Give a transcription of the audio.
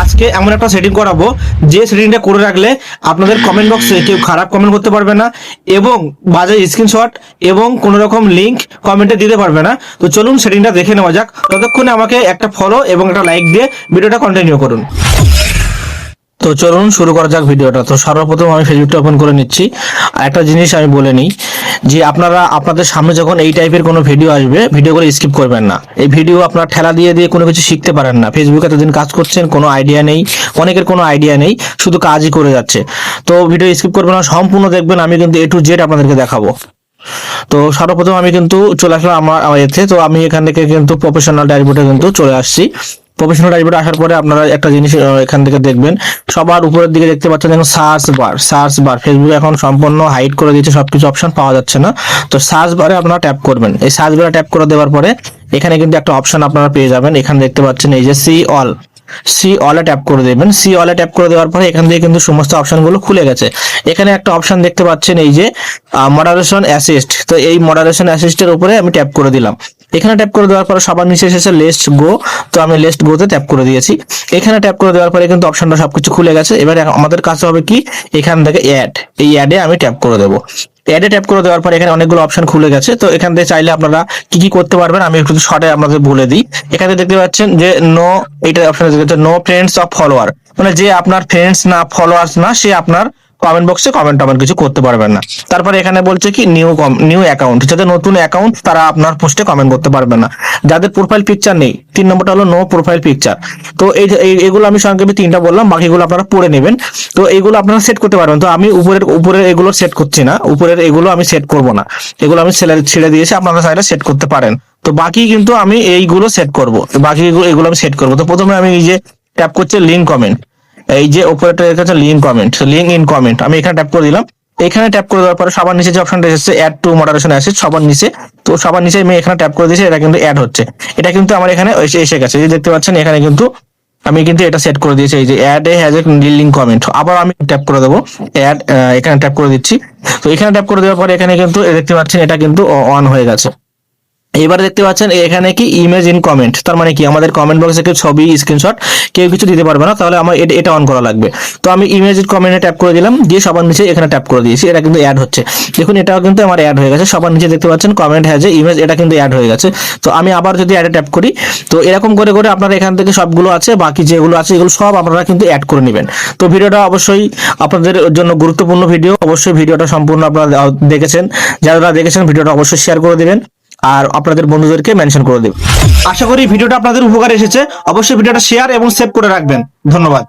আজকে এমন একটা সেটিং করাবো, যে সেটিংটা করে রাখলে আপনাদের কমেন্ট বক্সে কেউ খারাপ কমেন্ট করতে পারবে না এবং বাজে স্ক্রিনশট এবং কোনো রকম লিংক কমেন্টে দিতে পারবে না। তো চলুন সেটিংটা দেখে নেওয়া যাক। ততক্ষণে আমাকে একটা ফলো এবং একটা লাইক দিয়ে ভিডিওটা কন্টিনিউ করুন। তো চলুন শুরু করা যাক ভিডিওটা। তো সর্বপ্রথম আমি ফেসবুকটা ওপেন করে নিচ্ছি। আর একটা জিনিস আমি বলে নিই যে আপনারা, আপনাদের সামনে যখন এই টাইপের কোনো ভিডিও আসবে ভিডিওগুলো স্কিপ করবেন না। এই ভিডিও আপনার ঠেলা দিয়ে দিয়ে কোনো কিছু শিখতে পারেন না। ফেসবুকে এতদিন কাজ করছেন, কোনো আইডিয়া নেই, অনেকের কোনো আইডিয়া নেই, শুধু কাজই করে যাচ্ছে। তো ভিডিও স্কিপ করবেন না, সম্পূর্ণ দেখবেন, আমি কিন্তু এ টু জেড আপনাদেরকে দেখাবো। তো সর্বপ্রথম আমি কিন্তু চলে আসলাম আমার এতে। তো আমি এখান থেকে কিন্তু প্রফেশনাল ড্যাশবোর্ডে কিন্তু চলে আসছি। প্রফেশনাল ড্যাশবোর্ডে আসার পরে আপনারা একটা জিনিস এখান থেকে দেখবেন। সবার উপরের দিকে দেখতে পাচ্ছেন, দেখুন search bar search bar Facebook এখন সম্পূর্ণ হাইড করে দিয়েছে, সবকিছু অপশন পাওয়া যাচ্ছে না। তো সার্চ বারে আপনারা ট্যাপ করবেন। এই সার্চ বারে ট্যাপ করে দেওয়ার পরে এখানে কিন্তু একটা অপশন আপনারা পেয়ে যাবেন। এখানে দেখতে পাচ্ছেন এই যে সি অল সি অলে ট্যাপ করে দেবেন। সি অলে ট্যাপ করে দেওয়ার পরে এখান থেকে কিন্তু সমস্ত অপশনগুলো খুলে গেছে। এখানে একটা অপশন দেখতে পাচ্ছেন এই যে মডারেশন অ্যাসিস্ট তো এই মডারেশন অ্যাসিস্টের উপরে আমি ট্যাপ করে দিলাম। এখানে ট্যাপ করে দেওয়ার পরে সবার নিচে এসেছে লেস্ট গো তো আমি লেস্ট গোতে ট্যাপ করে দিয়েছি। এখানে ট্যাপ করে দেওয়ার পরে কিন্তু অপশনটা সবকিছু খুলে গেছে। এবারে আমাদের কাছে হবে কি? এখান থেকে অ্যাড এই অ্যাডে আমি ট্যাপ করে দেবো। অ্যাডে ট্যাপ করে দেওয়ার পরে এখানে অনেকগুলো অপশন খুলে গেছে। তো এখান থেকে চাইলে আপনারা কি কি করতে পারবেন আমি একটু শর্টে আপনাদের বলে দিই। এখানে দেখতে পাচ্ছেন যে নো এটা option no friends of follower মানে যে আপনার ফ্রেন্ডস না ফলোয়ার্স না, সে আপনার কমেন্ট বক্সে কমেন্ট টমেন্ট কিছু করতে পারবেন না। তারপরে এখানে বলছে কি নিউ নিউ অ্যাকাউন্ট যাদের নতুন অ্যাকাউন্ট তারা আপনার পোস্টে কমেন্ট করতে পারবে না। যাদের প্রোফাইল পিকচার নেই, তিন নম্বরটা হলো নো প্রোফাইল পিকচার তো এই এগুলো আমি সংক্ষেপে তিনটা বললাম, বাকিগুলো আপনারা পড়ে নেবেন। তো এইগুলো আপনারা সেট করতে পারবেন। তো আমি উপরের উপরের এগুলো সেট করছি না। উপরের এগুলো আমি সেট করব না। এগুলো আমি ছেড়ে দিয়েছি, আপনারা চাইলে সেট করতে পারেন। তো বাকি কিন্তু আমি এইগুলো সেট করব। বাকি এগুলো এগুলো আমি সেট করব। তো প্রথমে আমি যে ট্যাপ করছি লিঙ্ক কমেন্ট এই যে উপরেটা এখানে link comment link in comment আমি এখানে ট্যাপ করে দিলাম। এখানে ট্যাপ করে দেওয়ার পরে সবার নিচে যে অপশনটা এসেছে অ্যাড টু মডারেশন আছে সবার নিচে। তো সবার নিচে আমি এখানে ট্যাপ করে দিয়েছি, এটা কিন্তু অ্যাড হচ্ছে। এটা কিন্তু আমার এখানে এসে এসে গেছে। যে দেখতে পাচ্ছেন, এখানে কিন্তু আমি কিন্তু এটা সেট করে দিয়েছি। এই যে add a has a link comment আবার আমি ট্যাপ করে দেবো। অ্যাড এখানে ট্যাপ করে দিচ্ছি। তো এখানে ট্যাপ করে দেওয়ার পরে এখানে কিন্তু দেখতে পাচ্ছেন, এটা কিন্তু অন হয়ে গেছে। এবারে দেখতে পাচ্ছেন, এখানে কি ইমেজ ইন কমেন্ট তার মানে কি আমাদের কমেন্ট বক্সে কেউ ছবি স্ক্রিনশট কেউ কিছু দিতে পারবে না, তাহলে আমার এটা- অন করা লাগবে। তো আমি ইমেজ ইন কমেন্টে ট্যাপ করে দিলাম, দিয়ে সবার নিচে এখানে ট্যাপ করে দিয়েছি, এটা কিন্তু অ্যাড হচ্ছে। দেখুন, এটাও কিন্তু আমার অ্যাড হয়ে গেছে, সবার নিচে দেখতে পাচ্ছেন কমেন্ট হ্যাজে ইমেজ এটা কিন্তু অ্যাড হয়ে গেছে। তো আমি আবার যদি অ্যাডে ট্যাপ করি, তো এরকম করে করে আপনারা এখান থেকে সবগুলো আছে, বাকি যেগুলো আছে, এগুলো সব আপনারা কিন্তু অ্যাড করে নেবেন। তো ভিডিওটা অবশ্যই আপনাদের জন্য গুরুত্বপূর্ণ ভিডিও, অবশ্যই ভিডিওটা সম্পূর্ণ আপনারা দেখেছেন, যারা দেখেছেন, ভিডিওটা অবশ্যই শেয়ার করে দিবেন। আর আপনাদের বন্ধুদেরকে মেনশন করে দেবেন আশা করি ভিডিওটা আপনাদের উপকার এসেছে। অবশ্যই ভিডিওটা শেয়ার এবং সেভ করে রাখবেন। ধন্যবাদ।